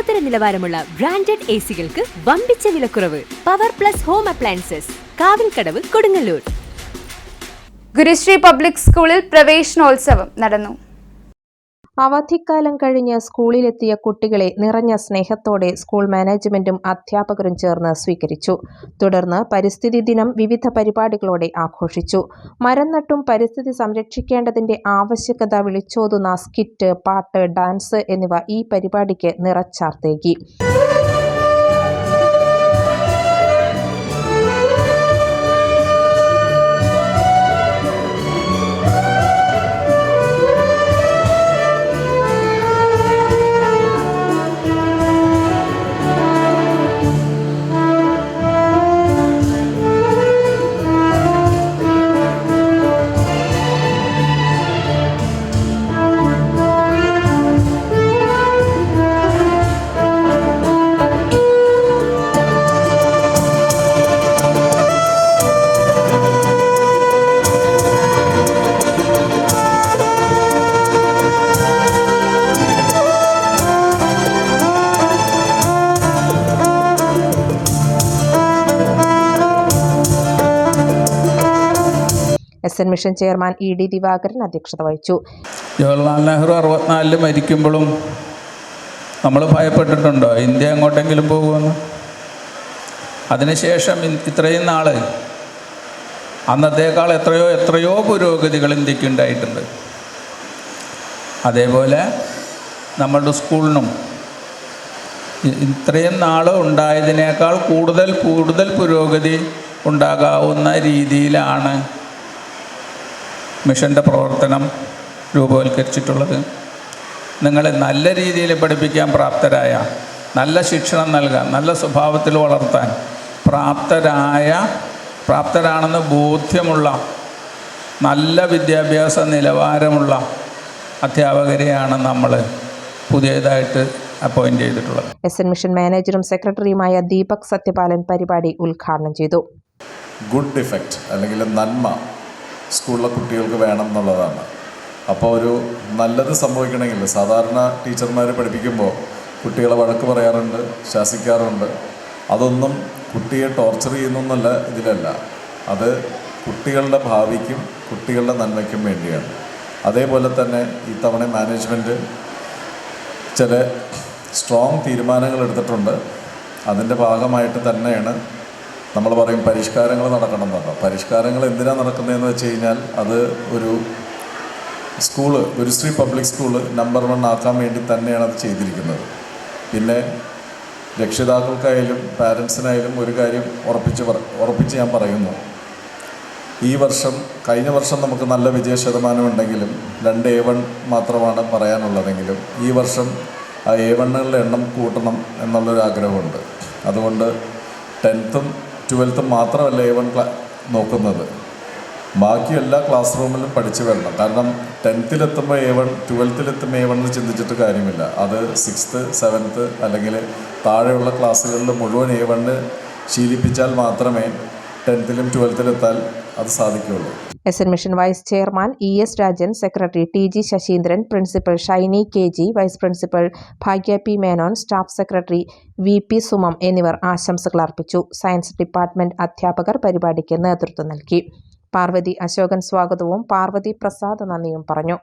ലോകോത്തര നിലവാരമുള്ള branded A സികൾക്ക് വമ്പിച്ച വിലക്കുറവ് power plus home appliances Kavilkadavu Kodungallur. Gurusree public സ്കൂളിൽ പ്രവേശനോത്സവം നടന്നു. അവധിക്കാലം കഴിഞ്ഞ് സ്കൂളിലെത്തിയ കുട്ടികളെ നിറഞ്ഞ സ്നേഹത്തോടെ സ്കൂൾ മാനേജ്മെന്റും അധ്യാപകരും ചേർന്ന് സ്വീകരിച്ചു. തുടർന്ന് പരിസ്ഥിതി ദിനം വിവിധ പരിപാടികളോടെ ആഘോഷിച്ചു. മരം നട്ടും പരിസ്ഥിതി സംരക്ഷിക്കേണ്ടതിന്റെ ആവശ്യകത വിളിച്ചോതുന്ന സ്കിറ്റ് പാട്ട് ഡാൻസ് എന്നിവ ഈ പരിപാടിക്ക് നിറച്ചാർത്തേകി. S N mission chairman E D Divakaran അധ്യക്ഷത വഹിച്ചു. ജവഹർലാൽ നെഹ്റു അറുപത്തിനാലിൽ മരിക്കുമ്പോഴും നമ്മൾ ഭയപ്പെട്ടിട്ടുണ്ടോ? ഇന്ത്യ എങ്ങോട്ടെങ്കിലും പോകുമെന്ന്? അതിനുശേഷം ഇത്രയും നാൾ അന്നത്തേക്കാൾ എത്രയോ എത്രയോ പുരോഗതികൾ ഇന്ത്യയ്ക്ക് ഉണ്ടായിട്ടുണ്ട്. അതേപോലെ നമ്മളുടെ സ്കൂളിനും ഇത്രയും നാൾ ഉണ്ടായതിനേക്കാൾ കൂടുതൽ കൂടുതൽ പുരോഗതി ഉണ്ടാകാവുന്ന രീതിയിലാണ് മിഷന്റെ പ്രവർത്തനം രൂപവൽക്കരിച്ചിട്ടുള്ളത്. നിങ്ങളെ നല്ല രീതിയിൽ പഠിപ്പിക്കാൻ പ്രാപ്തരായ നല്ല ശിക്ഷണം നൽകാൻ നല്ല സ്വഭാവത്തിൽ വളർത്താൻ പ്രാപ്തരായ പ്രാപ്തരാണെന്ന് ബോധ്യമുള്ള നല്ല വിദ്യാഭ്യാസ നിലവാരമുള്ള അധ്യാപകരെയാണ് നമ്മൾ പുതിയതായിട്ട് അപ്പോയിന്റ് ചെയ്തിട്ടുള്ളത്. എസ് എൻ മിഷൻ മാനേജറും സെക്രട്ടറിയുമായ ദീപക് സത്യപാലൻ പരിപാടി ഉദ്ഘാടനം ചെയ്തു. ഗുഡ് ഇഫക്റ്റ് അല്ലെങ്കിൽ നന്മ സ്കൂളിലെ കുട്ടികൾക്ക് വേണം എന്നുള്ളതാണ്. അപ്പോൾ ഒരു നല്ലത് സംഭവിക്കണമെങ്കിൽ സാധാരണ ടീച്ചർമാർ പഠിപ്പിക്കുമ്പോൾ കുട്ടികളെ വഴക്ക് പറയാറുണ്ട് ശാസിക്കാറുണ്ട്. അതൊന്നും കുട്ടിയെ ടോർച്ചർ ചെയ്യുന്നൊന്നല്ല ഇതിലല്ല. അത് കുട്ടികളുടെ ഭാവിക്കും കുട്ടികളുടെ നന്മയ്ക്കും വേണ്ടിയാണ്. അതേപോലെ തന്നെ ഈ തവണ മാനേജ്മെന്റ് ചില സ്ട്രോങ് തീരുമാനങ്ങൾ എടുത്തിട്ടുണ്ട്. അതിന്റെ ഭാഗമായിട്ട് തന്നെയാണ് നമ്മൾ പറയും പരിഷ്കാരങ്ങൾ നടക്കണം എന്നുള്ള പരിഷ്കാരങ്ങൾ എന്തിനാണ് നടക്കുന്നതെന്ന് വെച്ച് കഴിഞ്ഞാൽ അത് ഒരു school Gurusree public school number one ആക്കാൻ വേണ്ടി തന്നെയാണ് അത് ചെയ്തിരിക്കുന്നത്. പിന്നെ രക്ഷിതാക്കൾക്കായാലും പാരൻസിനായാലും ഒരു കാര്യം ഉറപ്പിച്ച് ഉറപ്പിച്ച് ഞാൻ പറയുന്നു. ഈ വർഷം കഴിഞ്ഞ വർഷം നമുക്ക് നല്ല വിജയ ശതമാനം ഉണ്ടെങ്കിലും രണ്ട് എ വൺ മാത്രമാണ് പറയാനുള്ളതെങ്കിലും ഈ വർഷം ആ എ വണ്ണുകളുടെ എണ്ണം കൂട്ടണം എന്നുള്ളൊരു ആഗ്രഹമുണ്ട് അതുകൊണ്ട് ടെൻത്തും ട്വൽത്തും മാത്രമല്ല എ വൺ ക്ലാ നോക്കുന്നത്. ബാക്കി എല്ലാ ക്ലാസ് റൂമിലും പഠിച്ചു വരണം. കാരണം ടെൻത്തിലെത്തുമ്പോൾ എ വൺ ട്വൽത്തിലെത്തുമ്പോൾ എ എന്ന് ചിന്തിച്ചിട്ട് കാര്യമില്ല. അത് സിക്സ്ത്ത് സെവൻത്ത് അല്ലെങ്കിൽ താഴെയുള്ള ക്ലാസ്സുകളിൽ മുഴുവൻ എ വണ്ണ് ശീലിപ്പിച്ചാൽ മാത്രമേ ടെൻത്തിലും ട്വൽത്തിലെത്താൻ അത് സാധിക്കുകയുള്ളൂ. S N mission vice chairman E S Rajan secretary T G Saseendran principal Shyni K G vice principal Bhagya P Menon staff secretary V P Sumam എന്നിവർ ആശംസകൾ അർപ്പിച്ചു. സയൻസ് ഡിപ്പാർട്ട്മെന്റ് അധ്യാപകർ പരിപാടിക്ക് നേതൃത്വം നൽകി. പാർവതി അശോകൻ സ്വാഗതവും പാർവതി പ്രസാദ് നന്ദിയും പറഞ്ഞു.